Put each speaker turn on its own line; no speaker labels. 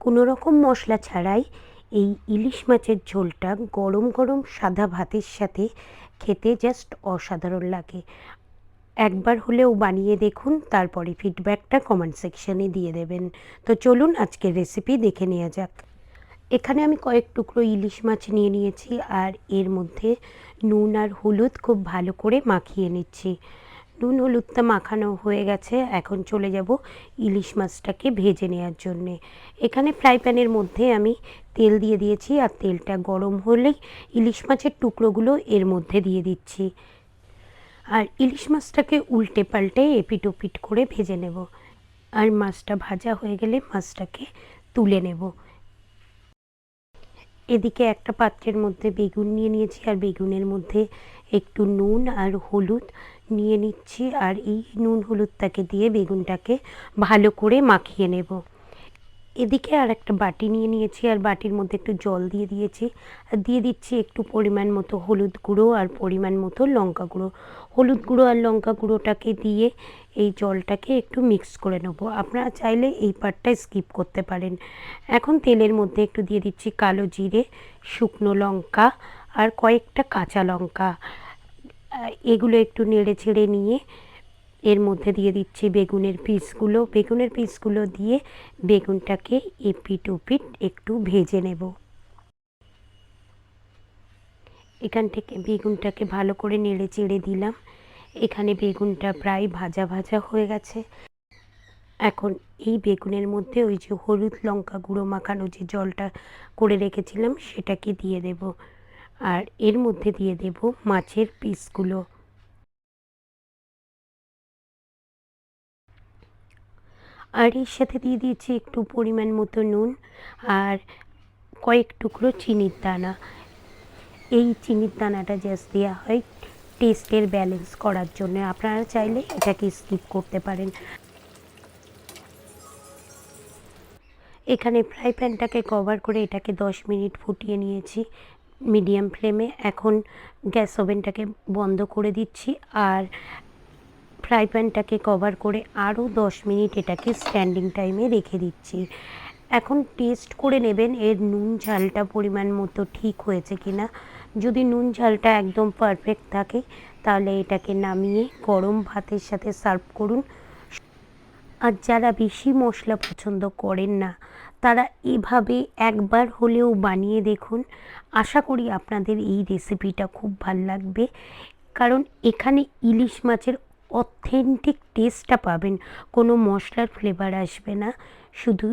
কোনো রকম মশলা ছাড়াই এই ইলিশ মাছের ঝোলটা গরম গরম সাদা ভাতের সাথে খেতে জাস্ট অসাধারণ লাগে। একবার হলেও বানিয়ে দেখুন, তারপরে ফিডব্যাকটা কমেন্ট সেকশানে দিয়ে দেবেন। তো চলুন আজকের রেসিপি দেখে নেওয়া যাক। এখানে আমি কয়েক টুকরো ইলিশ মাছ নিয়ে নিয়েছি আর এর মধ্যে নুন আর হলুদ খুব ভালো করে মাখিয়ে নিচ্ছি। নুন হলুদটা মাখানো হয়ে গেছে। এখন চলে যাব ইলিশ মাছটাকে ভেজে নেওয়ার জন্যে। এখানে ফ্রাই প্যানের মধ্যে আমি তেল দিয়ে দিয়েছি আর তেলটা গরম হলেই ইলিশ মাছের টুকরোগুলো এর মধ্যে দিয়ে দিচ্ছি। আর ইলিশ মাছটাকে উল্টে পাল্টে এপিট ওপিট করে ভেজে নেব। আর মাছটা ভাজা হয়ে গেলে মাছটাকে তুলে নেব। এদিকে একটা পাত্রের মধ্যে বেগুন নিয়ে নিয়েছি। আর বেগুনের মধ্যে একটু নুন আর হলুদ নিয়ে নিচ্ছি আর এই নুন হলুদটাকে দিয়ে বেগুনটাকে ভালো করে মাখিয়ে নেব। এদিকে আর একটা বাটি নিয়ে নিয়েছি আর বাটির মধ্যে একটু জল দিয়ে দিয়েছি। আর দিয়ে দিচ্ছি একটু পরিমাণ মতো হলুদ গুঁড়ো আর পরিমাণ মতো লঙ্কা গুঁড়ো। হলুদ গুঁড়ো আর লঙ্কা গুঁড়োটাকে দিয়ে এই জলটাকে একটু মিক্স করে নেব। আপনারা চাইলে এই পার্টটা স্কিপ করতে পারেন। এখন তেলের মধ্যে একটু দিয়ে দিচ্ছি কালো জিরে, শুকনো লঙ্কা আর কয়েকটা কাঁচা লঙ্কা। এগুলো একটু নেড়ে ছেড়ে নিয়ে এর মধ্যে দিয়ে দিচ্ছি বেগুনের পিসগুলো। বেগুনের পিসগুলো দিয়ে বেগুনটাকে এপিট ওপিট একটু ভেজে নেব। এখান থেকে বেগুনটাকে ভালো করে নেড়ে চেড়ে দিলাম। এখানে বেগুনটা প্রায় ভাজা ভাজা হয়ে গেছে। এখন এই বেগুনের মধ্যে ওই যে হলুদ লঙ্কা গুঁড়ো মাখানো যে জলটা করে রেখেছিলাম, সেটাকে দিয়ে দেব। আর এর মধ্যে দিয়ে দেব মাছের পিসগুলো। আর এর সাথে দিয়ে দিয়েছি একটু পরিমাণ মতো নুন আর কয়েক টুকরো চিনির দানা। এই চিনির দানাটা জাস্ট দেওয়া হয় টেস্টের ব্যালেন্স করার জন্য। আপনারা চাইলে এটাকে স্কিপ করতে পারেন। এখানে ফ্রাই প্যানটাকে কভার করে এটাকে দশ মিনিট ফুটিয়ে নিয়েছি। মিডিয়াম ফ্লেমে এখন গ্যাস ওভেনটাকে বন্ধ করে দিচ্ছি আর ফ্রাই প্যানটাকে কভার করে আরও দশ মিনিট এটাকে স্ট্যান্ডিং টাইমে রেখে দিচ্ছি। এখন টেস্ট করে নেবেন এর নুন ঝালটা পরিমাণ মতো ঠিক হয়েছে কি না। যদি নুন ঝালটা একদম পারফেক্ট থাকে তাহলে এটাকে নামিয়ে গরম ভাতের সাথে সার্ভ করুন। আর যারা বেশি মশলা পছন্দ করেন না, তারা এভাবে একবার হলেও বানিয়ে দেখুন। আশা করি আপনাদের এই রেসিপিটা খুব ভালো লাগবে। কারণ এখানে ইলিশ মাছের অথেন্টিক টেস্টটা পাবেন, কোনো মশলার ফ্লেভার আসবে না। শুধু